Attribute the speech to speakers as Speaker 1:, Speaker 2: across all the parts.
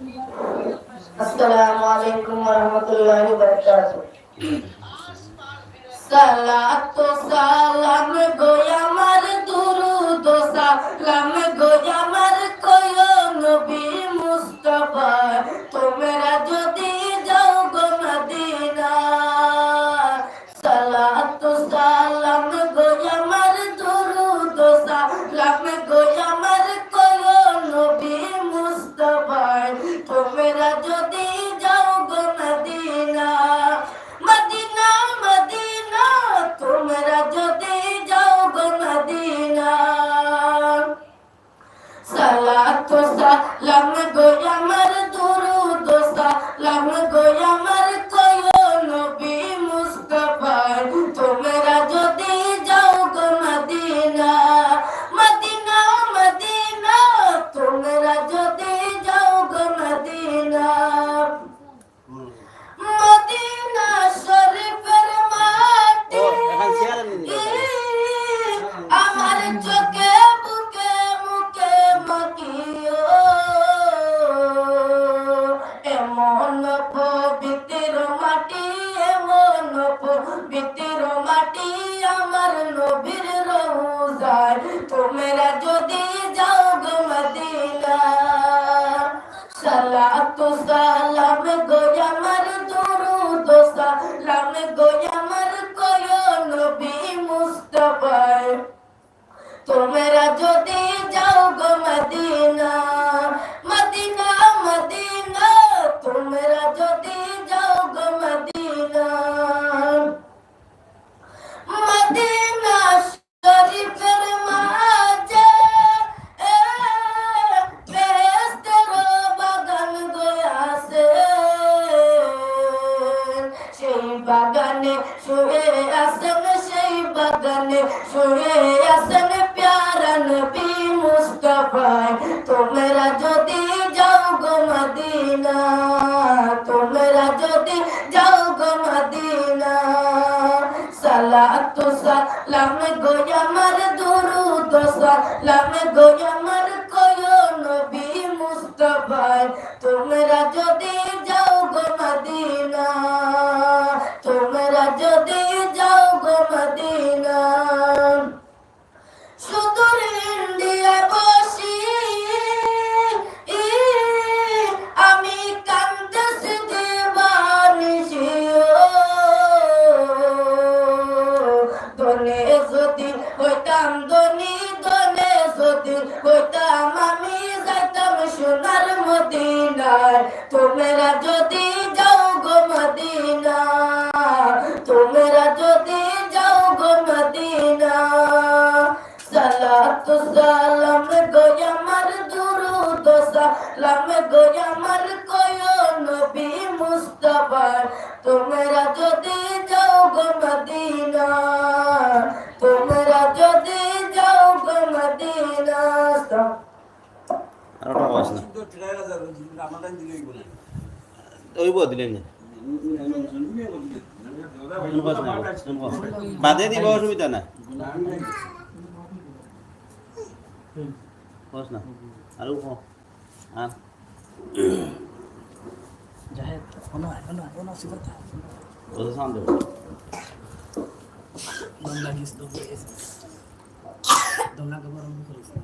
Speaker 1: আসসালামু আলাইকুম ওয়া রাহমাতুল্লাহি ওয়া বারাকাতুহু। সালাতু সালাম গো তো সালাম গো আমার দুরু তো সালাম গো আমার কয় নবী মুস্তফায়। তোমরা যদি যাও গো মদিনা मदन सुरे असन प्यारन भी मुस्तफा তোমরা যদি যাও গো মদিনা, তোমরা যদি যাও গো মদিনা। সালাত সালাম গো আমার দুরুদ, সালাম গো আমার কোয় নবী মুস্তফা তোমরা যদি যদি
Speaker 2: పోదులే বাদে দিব অসুবিধা না বস না আৰু কওঁ আন দৌৰা কৰিব আৰম্ভ
Speaker 1: কৰিছে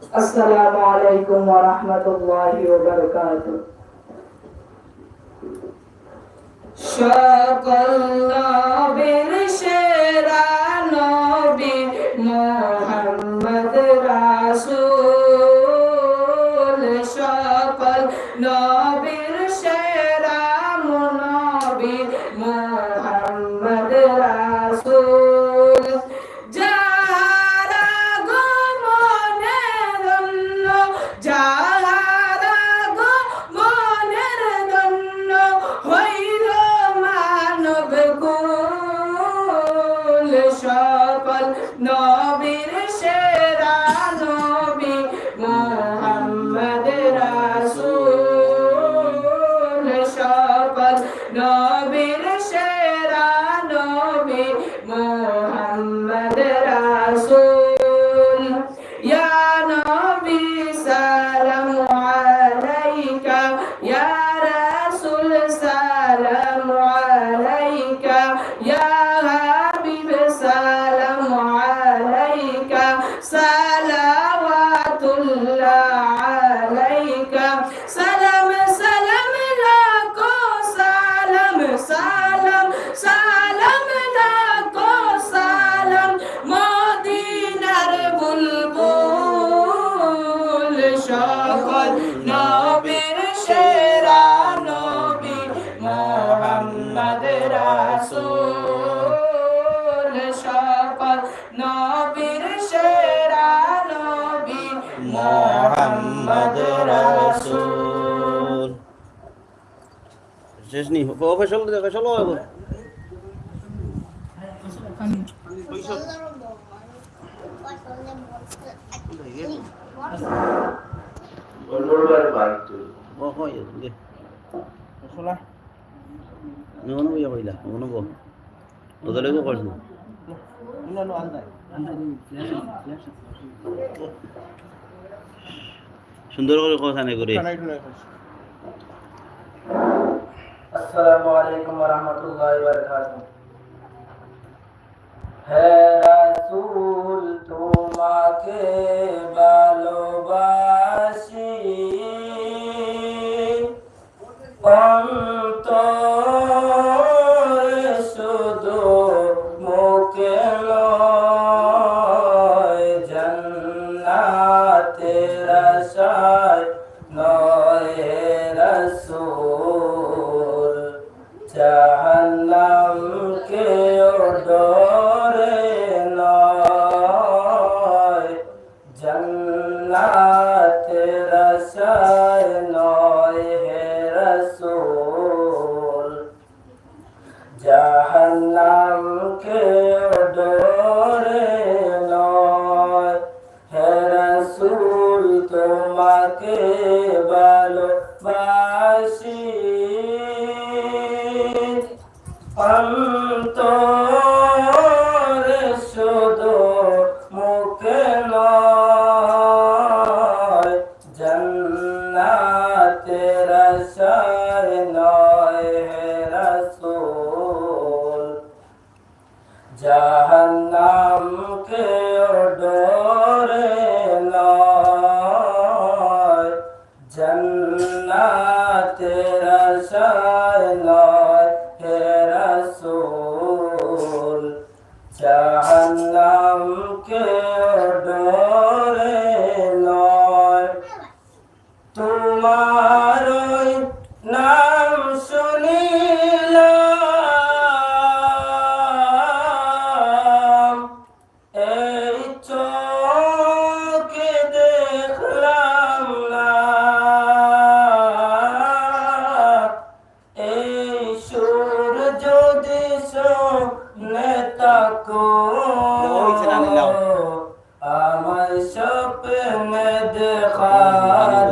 Speaker 1: السلام عليكم ورحمة الله وبركاته সকল নবীর সেরা নবী মোহাম্মদ রাসূল নবীর সেরা নবী মোহাম্মদ রাসূল। ইয়া নবী সালাম আলাইকা ইয়া রাসূল সালাম আলাইকা ইয়া
Speaker 3: সকল নবীর সেরা নবী মোহাম্মদ রাসূল। সকল নবীর সেরা নবী
Speaker 2: মোহাম্মদ রাসূল। শেষ নি ফসল দে ফসল ইয়া গো করছ না সুন্দর করে কথা নাই করে।
Speaker 1: আসসালামু আলাইকুম ওয়া রাহমাতুল্লাহি ওয়া বারাকাতুহু। রাসূল তোমাকে ভালোবাসি। অন্তরে তোমাকে ভালোবাসি জাহান্নামকে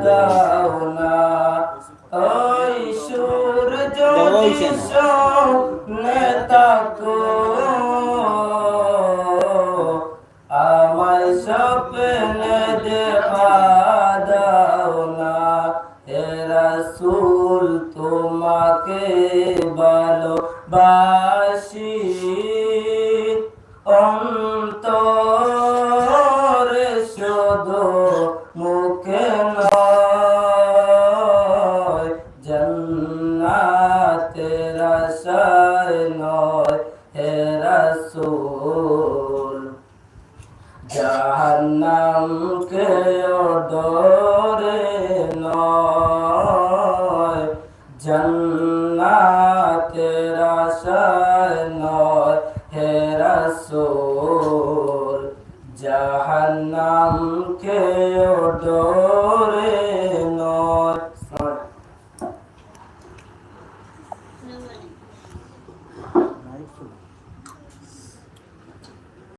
Speaker 1: দাও না ওই সুর যদি
Speaker 2: হইছে না।
Speaker 1: শোনে তাকো আমার স্বপ্নে দেখা দাও না হে রাসূল তোমাকে ভালোবাসি। আশায় নয় হে রাসূল। জাহান্নামকে ডরে নয় জান্নাতের আশায় নয়।